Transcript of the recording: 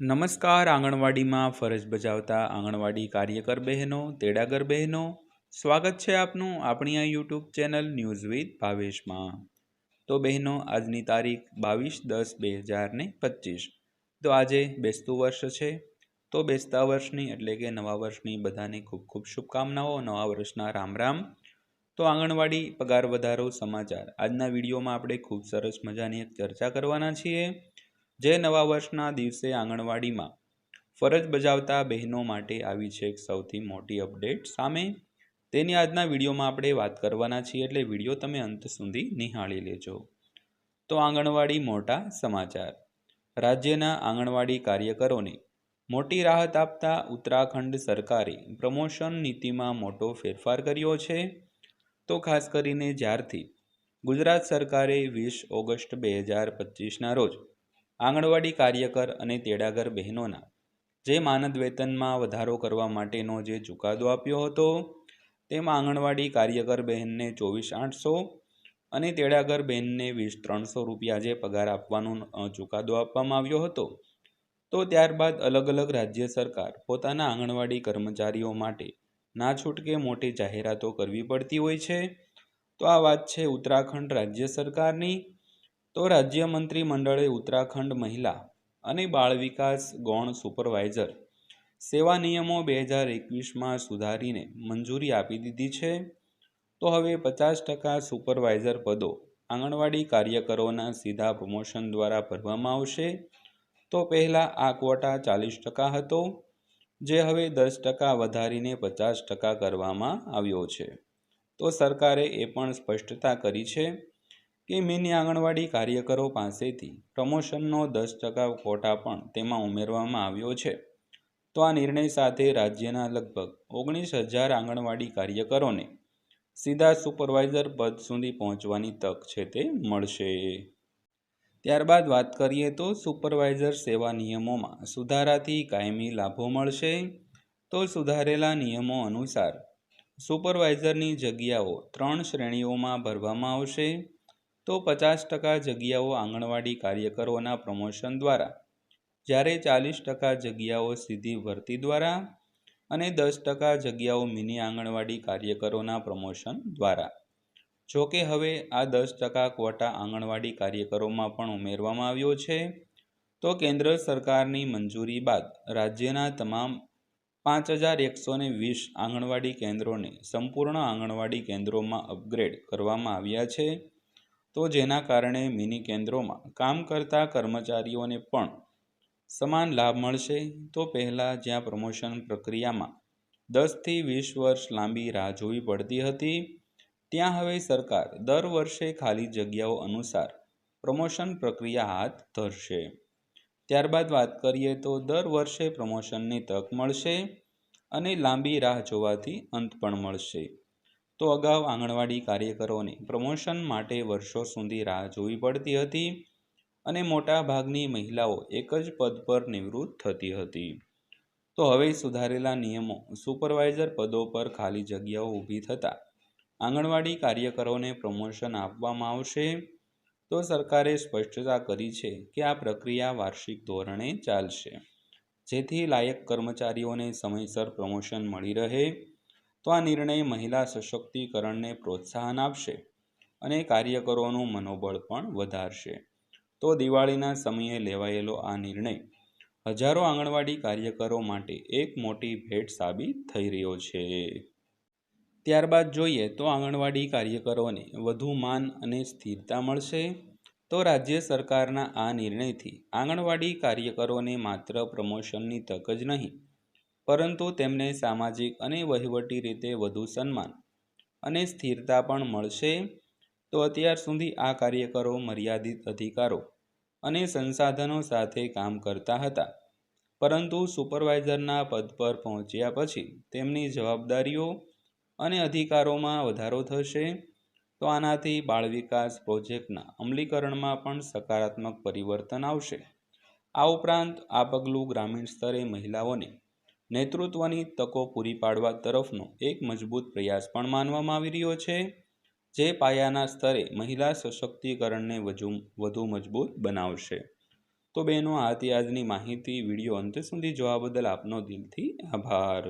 નમસ્કાર, આંગણવાડીમાં ફરજ બજાવતા આંગણવાડી કાર્યકર બહેનો, તેડાગર બહેનો. સ્વાગત છે આપનું આપણી આ યુટ્યુબ ચેનલ ન્યૂઝ વિથ ભાવેશમાં. તો બહેનો, આજની તારીખ બાવીસ દસ બે હજાર ને પચીસ. તો આજે બેસતું વર્ષ છે. તો બેસતા વર્ષની એટલે કે નવા વર્ષની બધાને ખૂબ ખૂબ શુભકામનાઓ, નવા વર્ષના રામ રામ તો આંગણવાડી પગાર વધારો સમાચાર. આજના વિડીયોમાં આપણે ખૂબ સરસ મજાની એક ચર્ચા કરવાના છીએ. જે નવા વર્ષના દિવસે આંગણવાડીમાં ફરજ બજાવતા બહેનો માટે આવી છે એક સૌથી મોટી અપડેટ. સામે તેની આજના વિડીયોમાં આપણે વાત કરવાના છીએ એટલે વીડિયો તમે અંત સુધી નિહાળી લેજો. તો આંગણવાડી મોટા સમાચાર. રાજ્યના આંગણવાડી કાર્યકરોને મોટી રાહત આપતા ઉત્તરાખંડ સરકારે પ્રમોશન નીતિમાં મોટો ફેરફાર કર્યો છે. તો ખાસ કરીને જ્યારથી ગુજરાત સરકારે વીસ ઓગસ્ટ બે હજાર પચીસના રોજ આંગણવાડી કાર્યકર અને તેડાગર બહેનોના, જે માનદ વેતનમાં વધારો કરવા માટેનો જે ચુકાદો આપ્યો હતો, તેમાં આંગણવાડી કાર્યકર બહેનને ચોવીસ આઠસો અને તેડાગર બહેનને વીસ ત્રણસો રૂપિયા જે પગાર આપવાનો ચુકાદો આપવામાં આવ્યો હતો. તો ત્યારબાદ અલગ અલગ રાજ્ય સરકાર પોતાના આંગણવાડી કર્મચારીઓ માટે ના છૂટકે મોટી જાહેરાતો કરવી પડતી હોય છે. તો આ વાત છે ઉત્તરાખંડ રાજ્ય સરકારની. તો રાજ્ય મંત્રીમંડળે ઉત્તરાખંડ મહિલા અને બાળ વિકાસ ગૌણ સુપરવાઇઝર સેવા નિયમો બે હજાર એકવીસમાં સુધારીને મંજૂરી આપી દીધી છે. તો હવે પચાસ ટકા સુપરવાઇઝર પદો આંગણવાડી કાર્યકરોના સીધા પ્રમોશન દ્વારા ભરવામાં આવશે. તો પહેલાં આ ક્વોટા ચાલીસ ટકા હતો, જે હવે દસ ટકા વધારીને પચાસ ટકા કરવામાં આવ્યો છે. તો સરકારે એ પણ સ્પષ્ટતા કરી છે કે મિની આંગણવાડી કાર્યકરો પાસેથી પ્રમોશનનો દસ ટકા કોટા પણ તેમાં ઉમેરવામાં આવ્યો છે. તો આ નિર્ણય સાથે રાજ્યના લગભગ ઓગણીસ હજાર આંગણવાડી કાર્યકરોને સીધા સુપરવાઇઝર પદ સુધી પહોંચવાની તક છે તે મળશે. ત્યારબાદ વાત કરીએ તો સુપરવાઇઝર સેવા નિયમોમાં સુધારાથી કાયમી લાભો મળશે. તો સુધારેલા નિયમો અનુસાર સુપરવાઇઝરની જગ્યાઓ ત્રણ શ્રેણીઓમાં ભરવામાં આવશે. તો પચાસ ટકા જગ્યાઓ આંગણવાડી કાર્યકરોના પ્રમોશન દ્વારા, જ્યારે ચાલીસ ટકા જગ્યાઓ સીધી ભરતી દ્વારા અને દસ ટકા જગ્યાઓ મિની આંગણવાડી કાર્યકરોના પ્રમોશન દ્વારા. જો કે હવે આ દસ ટકા ક્વોટા આંગણવાડી કાર્યકરોમાં પણ ઉમેરવામાં આવ્યો છે, તો કેન્દ્ર સરકારની મંજૂરી બાદ રાજ્યના તમામ પાંચ હજાર એકસો ને વીસ આંગણવાડી કેન્દ્રોને સંપૂર્ણ આંગણવાડી કેન્દ્રોમાં અપગ્રેડ કરવામાં આવ્યા છે. તો જેના કારણે મિની કેન્દ્રોમાં કામ કરતા કર્મચારીઓને પણ સમાન લાભ મળશે. તો પહેલાં જ્યાં પ્રમોશન પ્રક્રિયામાં દસથી વીસ વર્ષ લાંબી રાહ જોવી પડતી હતી, ત્યાં હવે સરકાર દર વર્ષે ખાલી જગ્યાઓ અનુસાર પ્રમોશન પ્રક્રિયા હાથ ધરશે. ત્યારબાદ વાત કરીએ તો દર વર્ષે પ્રમોશનની તક મળશે અને લાંબી રાહ જોવાથી અંત પણ મળશે. તો અગાઉ આંગણવાડી કાર્યકરોને પ્રમોશન માટે વર્ષો સુધી રાહ જોવી પડતી હતી અને મોટા ભાગની મહિલાઓ એક જ પદ પર નિવૃત્ત થતી હતી. તો હવે સુધારેલા નિયમો સુપરવાઇઝર પદો પર ખાલી જગ્યાઓ ઊભી થતાં આંગણવાડી કાર્યકરોને પ્રમોશન આપવામાં આવશે? તો સરકારે સ્પષ્ટતા કરી છે કે આ પ્રક્રિયા વાર્ષિક ધોરણે ચાલશે. જેથી લાયક કર્મચારીઓને સમયસર પ્રમોશન મળી રહે તો આ નિર્ણય મહિલા સશક્તિકરણને પ્રોત્સાહન આપશે અને કાર્યકરોનું મનોબળ પણ વધારશે. તો દિવાળીના સમયે લેવાયેલો આ નિર્ણય હજારો આંગણવાડી કાર્યકરો માટે એક મોટી ભેટ સાબિત થઈ રહ્યો છે. ત્યારબાદ જોઈએ તો આંગણવાડી કાર્યકરોને વધુ માન અને સ્થિરતા મળશે. તો રાજ્ય સરકારના આ નિર્ણયથી આંગણવાડી કાર્યકરોને માત્ર પ્રમોશનની તક જ નહીં પરંતુ તેમને સામાજિક અને વહીવટી રીતે વધુ સન્માન અને સ્થિરતા પણ મળશે, તો અત્યાર સુધી આ કાર્યકરો મર્યાદિત અધિકારો અને સંસાધનો સાથે કામ કરતા હતા. પરંતુ સુપરવાઇઝરના પદ પર પહોંચ્યા પછી તેમની જવાબદારીઓ અને અધિકારોમાં વધારો થશે, તો આનાથી બાળ વિકાસ પ્રોજેક્ટના અમલીકરણમાં પણ સકારાત્મક પરિવર્તન આવશે. આ ઉપરાંત આ પગલું ગ્રામીણ સ્તરે મહિલાઓને નેતૃત્વની તકો પૂરી પાડવા તરફનો એક મજબૂત પ્રયાસ પણ માનવામાં આવી રહ્યો છે, જે પાયાના સ્તરે મહિલા સશક્તિકરણને વધુ વધુ મજબૂત બનાવશે. તો બહેનો, આ હતી આજની માહિતી. વીડિયો અંત સુધી જોવા બદલ આપનો દિલથી આભાર.